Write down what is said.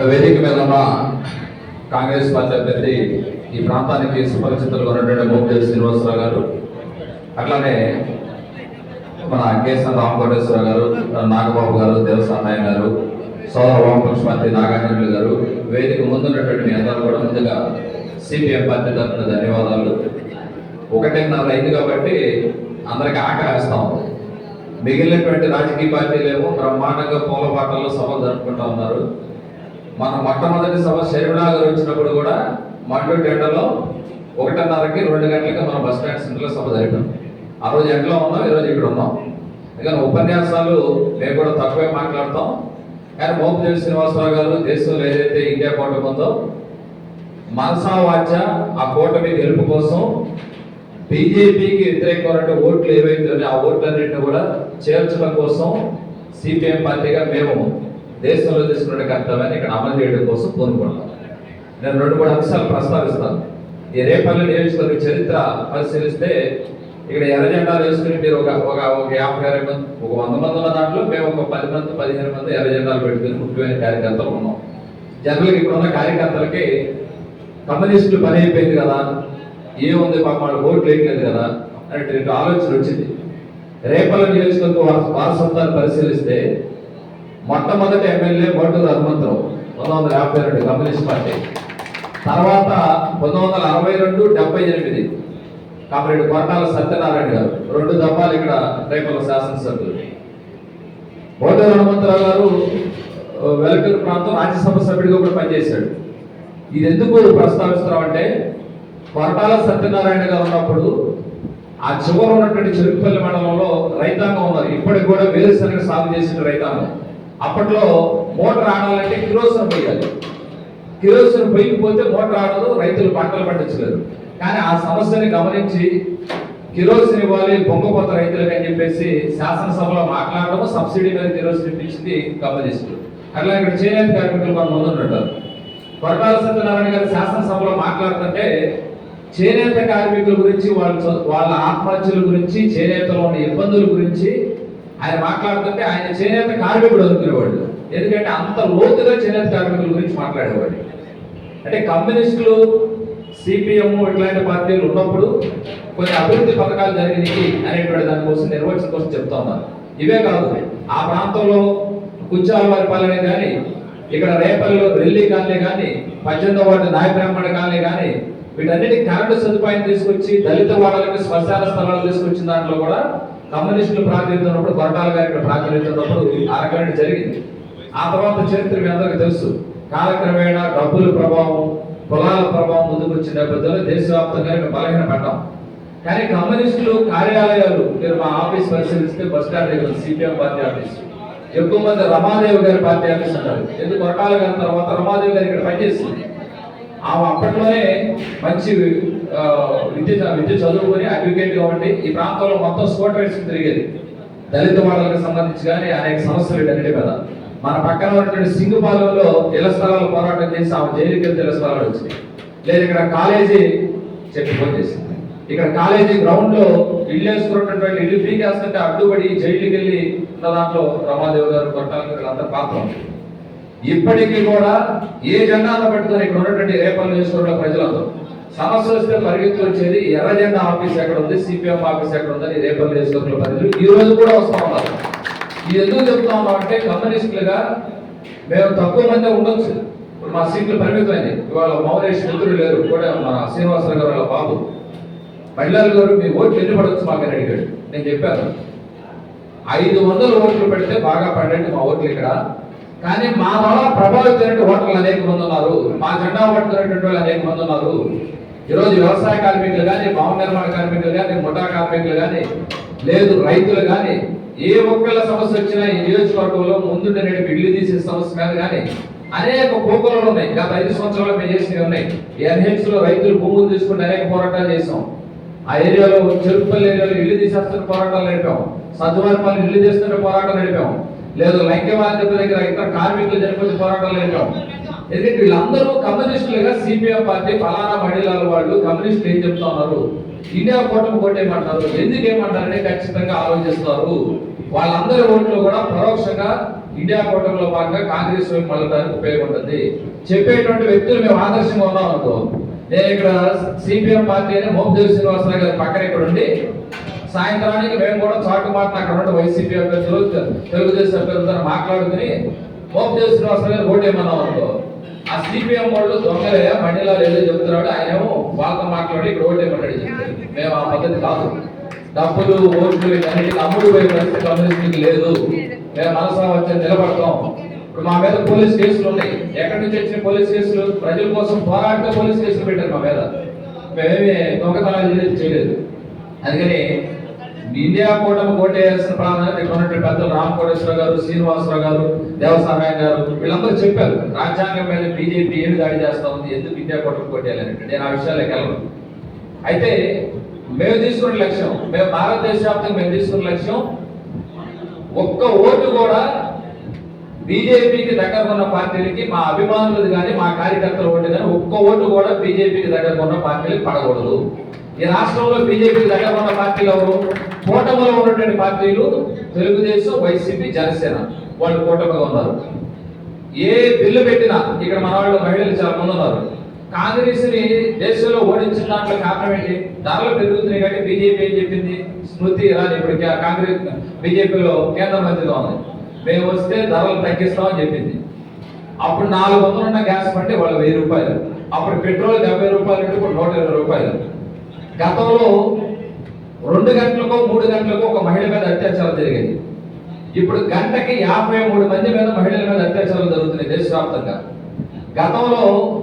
వేదిక మీద ఉన్న కాంగ్రెస్ పార్టీ అభ్యర్థి ఈ ప్రాంతానికి సుపరిచితులు ఉన్నటువంటి మోపిదేవి శ్రీనివాసరావు గారు అట్లానే మన కేసన్ రామకోటేశ్వర గారు నాగబాబు గారు దేవసానాయ గారు సోదర వామపక్ష నాగార్జునులు గారు వేదిక ముందున్నటువంటి మీ అందరూ కూడా ముందుగా సిపిఎం పార్టీ తరఫున ధన్యవాదాలు. ఒకటిన్నర అయింది కాబట్టి అందరికి ఆకలిస్తాం మిగిలినటువంటి రాజకీయ పార్టీలేమో బ్రహ్మాండంగా పూల పాటల్లో సభలు జరుపుకుంటా ఉన్నారు. మన మొట్టమొదటి సభ షర్మిలా వచ్చినప్పుడు కూడా మండు టెండలో ఒకటిన్నరకి రెండు గంటలకి మనం బస్ స్టాండ్ సెంటర్లో సభ జరిపాం. ఆ రోజు ఎండలో ఉన్నాం? ఈరోజు ఇక్కడ ఉన్నాం. ఇక ఉపన్యాసాలు మేము కూడా తక్కువే మాట్లాడతాం. కానీ మోపదేవి శ్రీనివాసరావు గారు దేశంలో ఏదైతే ఇండియా కూటమి ఉందో మనసా వాచ ఆ కూటమి గెలుపు కోసం బీజేపీకి వ్యతిరేకమైన ఓట్లు ఏవైతే ఉన్నాయో ఆ ఓట్లన్నింటినీ కూడా చేర్చడం కోసం సిపిఎం పార్టీగా మేము దేశంలో తీసుకున్న కర్తవ్యాన్ని ఇక్కడ అమలు చేయడం కోసం పూనుకున్నాను. నేను రెండు మూడు అంశాలు ప్రస్తావిస్తాను. ఈ రేపల్లి నియోజకవర్గ చరిత్ర పరిశీలిస్తే ఇక్కడ ఎర్ర జెండాలు వేసుకుని మీరు ఒక ఒక ఒక యాభై అరవై మంది ఒక వంద మంది ఉన్న దాంట్లో మేము ఒక పది మంది పదిహేను మంది ఎర్ర జెండాలు పెట్టుకుని ముఖ్యమైన కార్యకర్తలు ఉన్నాం. జనరల్గా ఇక్కడ ఉన్న కార్యకర్తలకి కమ్యూనిస్టులు పని అయిపోయింది కదా ఏముంది పాప వాళ్ళు ఓట్లు వేయలేదు కదా అనేటువంటి ఆలోచన వచ్చింది. రేపల్ల నియోజకవర్గ వారసత్వాన్ని పరిశీలిస్తే మొట్టమొదటి ఎమ్మెల్యే మోటూరు హనుమంతరావు పంతొమ్మిది వందల యాభై రెండు కమ్యూనిస్ట్ పార్టీ. తర్వాత పంతొమ్మిది వందల అరవై రెండు డెబ్బై ఎనిమిది కామరెడ్డి కొరటాల సత్యనారాయణ గారు. రెండు దఫాలు ఇక్కడ రేపల శాసనసభ్యులు. మోటూరు హనుమంతరావు గారు వెలకల్ ప్రాంతం రాజ్యసభ సభ్యుడిగా కూడా పనిచేశాడు. ఇది ఎందుకు ప్రస్తావిస్తున్నామంటే కొరటాల సత్యనారాయణ గారు ఉన్నప్పుడు ఆ చివర ఉన్నటువంటి చెరుకుపల్లి మండలంలో రైతాంగం ఉన్నారు. ఇప్పటికి కూడా వేరుశనగ సాగు చేసిన రైతాంగం. అప్పట్లో మోటార్ ఆడాలంటే కిరోసిన్ పోయాలి. కిరోసిన్ పోయకపోతే మోటార్ ఆడదు రైతులు పంటలు పండించలేదు. కానీ ఆ సమస్యని గమనించి కిరోసిన్ ఇవ్వాలి బొంగపోత రైతులకు అని చెప్పేసి శాసనసభలో మాట్లాడడం సబ్సిడీ మీద కిరోసిన్ ఇప్పించింది గమనిస్తుంది అట్లా ఇక్కడ చేనేత కార్మికులు కొంత మంది ఉంటారు కొరటాల సత్యనారాయణ గారు శాసనసభలో మాట్లాడుతుంటే చేనేత కార్మికుల గురించి వాళ్ళ వాళ్ళ ఆత్మహత్యల గురించి చేనేతలో ఉన్న ఇబ్బందుల గురించి ఆయన మాట్లాడుతుంటే ఆయన చేనేత కార్మికుడు అనుకునేవాడు ఎందుకంటే అంత లోతుగా చేనేత కార్మికుల గురించి మాట్లాడేవాడు. అంటే కమ్యూనిస్టులు సిపిఎం ఇట్లాంటి పార్టీలు ఉన్నప్పుడు కొన్ని అభివృద్ధి పథకాలు జరిగినాయి అనేటువంటి దానికోసం నిర్వచన కోసం చెప్తా ఇవే కాదు ఆ ప్రాంతంలో కుచ్చాల పాలనే కానీ ఇక్కడ రేపల్లిలో రెల్లి కాలనీ కానీ పద్దెనిమిదవ వార్డు నాయ బ్రాహ్మణ కాలనీ కానీ వీటన్నిటి కరెంటు సదుపాయం తీసుకొచ్చి దళిత వాడలకు శ్మశాన స్థలాలు తీసుకొచ్చిన దాంట్లో కూడా కమ్యూనిస్టులు ప్రాతినిధ్యం కొరటాల గారి ఇక్కడ ప్రాతినిధ్యం ఆ అరగంట జరిగింది. ఆ తర్వాత చరిత్ర మీ అందరికీ తెలుసు. కాలక్రమేణా డబ్బుల ప్రభావం కులాల ప్రభావం ముందుకు వచ్చిన నేపథ్యంలో దేశవ్యాప్తంగా మేము బలహీన పడ్డాం. కానీ కమ్యూనిస్టులు కార్యాలయాలు మీరు మా ఆఫీస్ పరిశీలిస్తే బస్ స్టాండ్ దగ్గర సిపిఎం పార్టీ ఆఫీస్. ఎక్కువ మంది రమాదేవి గారి పార్టీ ఆఫీస్ అంటారు. ఎందుకు కొరటాల గారి తర్వాత రమాదేవి గారు ఇక్కడ పనిచేసింది? ఆమె అప్పట్లోనే మంచి విద్య విద్య చదువుకొని అడ్వకేట్ కాబట్టి ఈ ప్రాంతంలో మొత్తం స్పోర్ట్ రైట్స్ తిరిగేది దళిత వాడలకు సంబంధించి కానీ అనేక సమస్యలు ఏంటంటే మీద. మన పక్కన ఉన్నటువంటి సింగుపాలెంలో ఇళ్ళ స్థలాలు పోరాటం చేసి ఆమె జైలుకి వెళ్తే ఇళ్ళ స్థలాలు వచ్చినాయి. లేదు ఇక్కడ కాలేజీ చెప్పి చేసింది. ఇక్కడ కాలేజీ గ్రౌండ్లో ఇల్లు వేసుకున్నటువంటి ఇల్లు పీకేస్తుంటే అడ్డుపడి జైలుకి వెళ్ళి ఉన్న దాంట్లో రమాదేవి గారు కొట్టాలి వీళ్ళందరూ పాత్ర ఇప్పటికీ కూడా ఏ జెండాను పట్టుకొని ఇక్కడ ఉన్నటువంటి రేపల్లి నియోజకవర్గ ప్రజలందరూ? సమస్య వస్తే పరిగెత్తి వచ్చేది ఎర్ర జెండా ఆఫీస్ ఎక్కడ ఉంది సిపిఎం ఆఫీస్ ఎక్కడ ఉందని రేపల్లి నియోజకవర్గ పరిధులు ఈ రోజు కూడా వస్తా ఉన్నారు ఇది ఎందుకు చెప్తా ఉన్నాం అంటే కమ్యూనిస్టులుగా మేము తక్కువ మంది ఉండొచ్చు. ఇప్పుడు మా సీట్లు పరిమితమైంది ఇవాళ మౌనేష్ మిత్రులు లేరు. కూడా మన శ్రీనివాసరావు గారు వాళ్ళ బాబు. మహిళల గారు మీ ఓట్లు ఎన్ని పడవచ్చు మాకని అడిగాడు. నేను చెప్పాను. ఐదు వందల ఓట్లు పెడితే బాగా పడండి మా ఓట్లు ఇక్కడ. కానీ మా వల్ల ప్రభావితమైన ఓటర్లు అనేక మంది ఉన్నారు. మా జెండా పట్టుకునేటువంటి వాళ్ళు అనేక మంది ఉన్నారు. ఈరోజు వ్యవసాయ కార్మికులు కానీ భవన నిర్మాణ కార్మికులు కానీ ముఠా కార్మికులు కానీ లేదు రైతులు కానీ ఏ ఒక్కళ్ళ సమస్య వచ్చినా ఈ నియోజకవర్గంలో ముందుండే నేను ఇల్లు తీసే సమస్య కాదు కానీ అనేక పోకలు ఉన్నాయి. గత ఐదు సంవత్సరాలు మేము చేసినవి ఉన్నాయి. ఎన్హెచ్లో రైతులు భూములు తీసుకుని అనేక పోరాటాలు చేసాం ఆ ఏరియాలో చెరుపల్లి ఏరియాలో ఇల్లు తీసేస్తున్న పోరాటాలు నడిపాం సజ్జవారిపల్లి ఇల్లు తీస్తున్న పోరాటం నడిపాం లేదు లంకెవారి దగ్గర ఇతర కార్మికులు చనిపోతే పోరాటాలు నడిపాం ఎందుకంటే వీళ్ళందరూ కమ్యూనిస్టులుగా సిపిఎం పార్టీ ఫలానా మహిళల వాళ్ళు కమ్యూనిస్టులు ఏం చెప్తా ఉన్నారు? ఇండియా కూటమి కొట్టేయమంటారు ఎందుకు ఏమంటారని ఖచ్చితంగా ఆలోచిస్తారు. వాళ్ళందరి ఓట్లు కూడా పరోక్షంగా ఇండియా కూటమిలో భాగంగా కాంగ్రెస్ వైపు మళ్ళడానికి ఉపయోగపడుతుంది. చెప్పేటువంటి వ్యక్తులు మేము ఆదర్శంగా ఉన్నాం అనుకో. నేను ఇక్కడ సిపిఎం పార్టీ అని మోపిదేవి శ్రీనివాసరావు గారి పక్కన ఇక్కడ ఉండి సాయంత్రానికి మేము కూడా చాటు మాట అక్కడ ఉండే వైసీపీ అభ్యర్థులు తెలుగుదేశం అభ్యర్థులతో మాట్లాడుకుని మోపిదేవి శ్రీనివాసరావు గారు ఓటేమన్నాం అనుకో. ఆ సిపిఎం వాళ్ళు దొంగలే మండలాలు ఏదో చెప్తున్నాడు ఆయనేమో వాళ్ళతో మాట్లాడి ఇక్కడ ఓటే ఏమన్నాడు మేము ఆ పద్ధతి కాదు. డబ్బులు ఓట్లు ఇవన్నీ అమ్ముడు పోయే పరిస్థితి కమ్యూనిస్ట్కి లేదు. మేము మనసా వచ్చి నిలబడతాం. ఇప్పుడు మా మీద పోలీస్ కేసులు ఉన్నాయి. ఎక్కడి నుంచి వచ్చిన పోలీస్ కేసులు? ప్రజల కోసం పోరాడితే పోలీస్ కేసులు పెట్టారు మా మీద. మేమేమి దొంగతనాలు చేయలేదు. అందుకని ఇండియా కూటమి కోటేయాల్సిన ప్రాధాన్యత ఇక్కడ ఉన్నటువంటి పెద్దలు రామ్ కోటేశ్వర గారు శ్రీనివాసరావు గారు దేవసానాయ్ గారు వీళ్ళందరూ చెప్పారు రాజ్యాంగం మీద బీజేపీ ఏమి దాడి చేస్తా ఉంది ఎందుకు ఇండియా కూటమి కోటేయాలంటే నేను ఆ విషయాలకు వెళ్ళను అయితే మేము తీసుకున్న లక్ష్యం మేము భారతదేశ వ్యాప్తంగా మేము తీసుకున్న లక్ష్యం ఒక్క ఓటు కూడా బీజేపీకి దగ్గర ఉన్న పార్టీలకి మా అభిమానులు కానీ మా కార్యకర్తల ఓటు కానీ ఒక్క ఓటు కూడా బీజేపీకి దగ్గర ఉన్న పార్టీలకు పడకూడదు. ఈ రాష్ట్రంలో బీజేపీకి దగ్గర ఉన్న పార్టీలు ఎవరు? కూటమిలో ఉన్నటువంటి పార్టీలు తెలుగుదేశం వైసీపీ జనసేన. వాళ్ళు కూటమిగా ఉన్నారు. ఏ బిల్లు పెట్టినా ఇక్కడ మన వాళ్ళు మహిళలు చాలా మంది ఉన్నారు. కాంగ్రెస్ని దేశంలో ఓడించిన దాంట్లో కారణం ఏంటి? ధరలు పెరుగుతున్నాయి కాబట్టి బీజేపీ ఏం చెప్పింది? స్మృతి ఇరానీ ఇప్పుడు కాంగ్రెస్ బీజేపీలో కేంద్ర మంత్రిగా ఉంది. మేము వస్తే ధరలు తగ్గిస్తామని చెప్పింది. అప్పుడు నాలుగు వందలు ఉన్న గ్యాస్ పంటే వాళ్ళు వెయ్యి రూపాయలు. అప్పుడు పెట్రోల్ డెబ్బై రూపాయలు అంటే ఇప్పుడు నూట ఇరవై రూపాయలు. గతంలో రెండు గంటలకు మూడు గంటలకు ఒక మహిళ మీద అత్యాచారం జరిగేది. ఇప్పుడు గంటకి యాభై మూడు మంది మీద మహిళల మీద అత్యాచారాలు జరుగుతున్నాయి దేశవ్యాప్తంగా. గతంలో